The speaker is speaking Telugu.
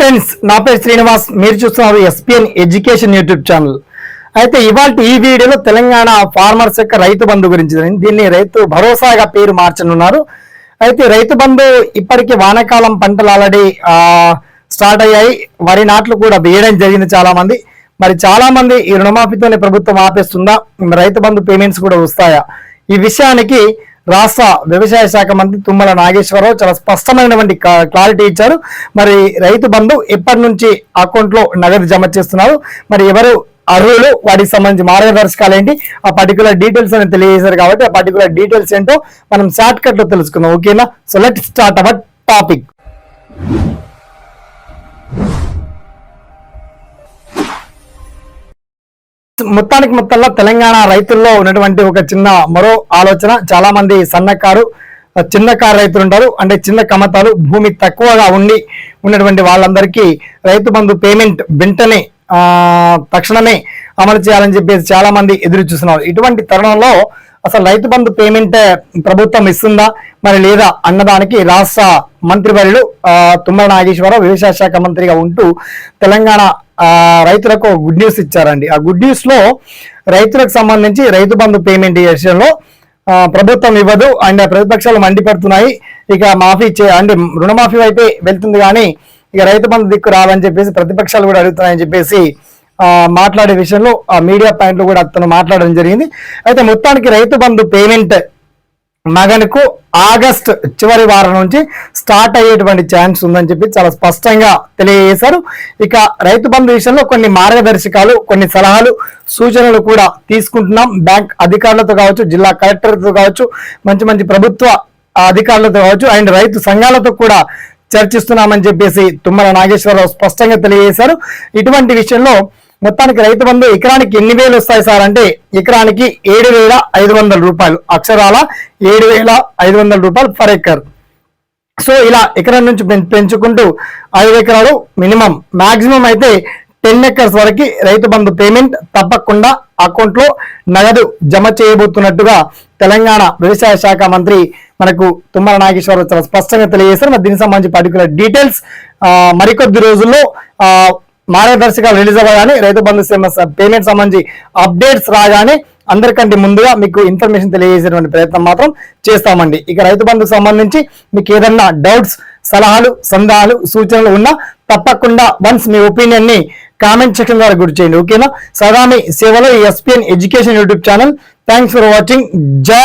ఫ్రెండ్స్ నా పేరు శ్రీనివాస్. మీరు చూస్తున్నారు ఎస్పిఎన్ ఎడ్యుకేషన్ యూట్యూబ్ ఛానల్ అయితే ఇవాళ ఈ వీడియోలో తెలంగాణ ఫార్మర్స్ యొక్క రైతు బంధు గురించి దీన్ని రైతు భరోసాగా పేరు మార్చనున్నారు. అయితే రైతు బంధు ఇప్పటికీ వానాకాలం పంటలు ఆల్రెడీ స్టార్ట్ అయ్యాయి. వరి నాట్లు కూడా వేయడం జరిగింది చాలా మంది మరి చాలా మంది ఈ రుణమాఫీతోనే ప్రభుత్వం ఆపేస్తుందా? రైతు బంధు పేమెంట్స్ కూడా వస్తాయా? ఈ విషయానికి రాష్ట్ర వ్యవసాయ శాఖ మంత్రి తుమ్మల నాగేశ్వరరావు చాలా స్పష్టమైనటువంటి క్లారిటీ ఇచ్చారు. మరి రైతు బంధు ఎప్పటి నుంచి అకౌంట్లో నగదు జమ చేస్తున్నారు? మరి ఎవరు అర్హులు? వాటికి సంబంధించి మార్గదర్శకాలు ఏంటి? ఆ పర్టికులర్ డీటెయిల్స్ అని తెలియజేశారు కాబట్టి ఆ పర్టికులర్ డీటెయిల్స్ ఏంటో మనం షార్ట్ కట్లో తెలుసుకుందాం. ఓకేనా so let start our topic మొత్తానికి మొత్తంలో తెలంగాణ రైతుల్లో ఉన్నటువంటి ఒక చిన్న మరో ఆలోచన. చాలా మంది సన్నకారు చిన్న చిన్నకారు రైతులు ఉంటారు. అంటే చిన్న కమతాలు భూమి తక్కువగా ఉండి ఉన్నటువంటి వాళ్ళందరికీ రైతు బంధు పేమెంట్ వెంటనే తక్షణమే అమలు చేయాలని చెప్పేసి చాలా మంది ఎదురు చూస్తున్నారు. ఇటువంటి తరుణంలో అసలు రైతు బంధు పేమెంట్ ప్రభుత్వం ఇస్తుందా? మరి లేదా అన్నదానికి రాష్ట్ర మంత్రివర్యుడు తుమ్మల నాగేశ్వరరావు వ్యవసాయ శాఖ మంత్రిగా ఉంటూ తెలంగాణ రైతులకు గుడ్ న్యూస్ ఇచ్చారండి. ఆ గుడ్ న్యూస్లో రైతులకు సంబంధించి రైతు బంధు పేమెంట్ విషయంలో ప్రభుత్వం ఇవ్వదు అండ్ ప్రతిపక్షాలు మండిపడుతున్నాయి. ఇక మాఫీ చే అంటే రుణమాఫీ వైపే వెళ్తుంది కానీ ఇక రైతు బంధు దిక్కు రావని చెప్పేసి ప్రతిపక్షాలు కూడా అడుగుతున్నాయని చెప్పేసి మాట్లాడే విషయంలో ఆ మీడియా పాయింట్లు కూడా అతను మాట్లాడడం జరిగింది. అయితే మొత్తానికి రైతు బంధు పేమెంట్ మగన్కు ఆగస్ట్ చివరి వారం నుంచి స్టార్ట్ అయ్యేటువంటి ఛాన్స్ ఉందని చెప్పి చాలా స్పష్టంగా తెలియజేశారు. ఇక రైతు బంధు విషయంలో కొన్ని మార్గదర్శకాలు కొన్ని సలహాలు సూచనలు కూడా తీసుకుంటున్నాం. బ్యాంక్ అధికారులతో కావచ్చు జిల్లా కలెక్టర్తో కావచ్చు మంచి మంచి ప్రభుత్వ అధికారులతో కావచ్చు అండ్ రైతు సంఘాలతో కూడా చర్చిస్తున్నామని చెప్పేసి తుమ్మల నాగేశ్వరరావు స్పష్టంగా తెలియజేశారు. ఇటువంటి విషయంలో మొత్తానికి రైతు బంధు ఎకరానికి ఎన్ని వేలు వస్తాయి సార్? అంటే ఎకరానికి ఏడు వేల ఐదు వందల రూపాయలు. అక్షరాల ఏడు వేల ఐదు వందల రూపాయలు ఫర్ ఎకర్. సో ఇలా ఎకరం నుంచి పెంచుకుంటూ ఐదు ఎకరాలు మినిమం. మాక్సిమం అయితే టెన్ ఎకర్స్ వరకు రైతు బంధు పేమెంట్ తప్పకుండా అకౌంట్లో నగదు జమ చేయబోతున్నట్టుగా తెలంగాణ వ్యవసాయ శాఖ మంత్రి మనకు తుమ్మల నాగేశ్వరరావు చాలా స్పష్టంగా తెలియజేశారు. మరి దీనికి సంబంధించి పర్టికులర్ డీటెయిల్స్ మరికొద్ది రోజుల్లో మార్గదర్శకాలు రిలీజ్ అవ్వగానే రైతు బంధు పేమెంట్ సంబంధించి అప్డేట్స్ రాగానే అందరికంటే ముందుగా మీకు ఇన్ఫర్మేషన్ తెలియజేసేటువంటి ప్రయత్నం మాత్రం చేస్తామండి. ఇక రైతు బంధుకు సంబంధించి మీకు ఏదన్నా డౌట్స్ సలహాలు సందేహాలు సూచనలు ఉన్నా తప్పకుండా వన్స్ మీ ఒపీనియన్ని కామెంట్ సెక్షన్ ద్వారా గుర్తు చేయండి ఓకేనా? సదామి సేవలో SPN education YouTube channel. Thanks for watching జై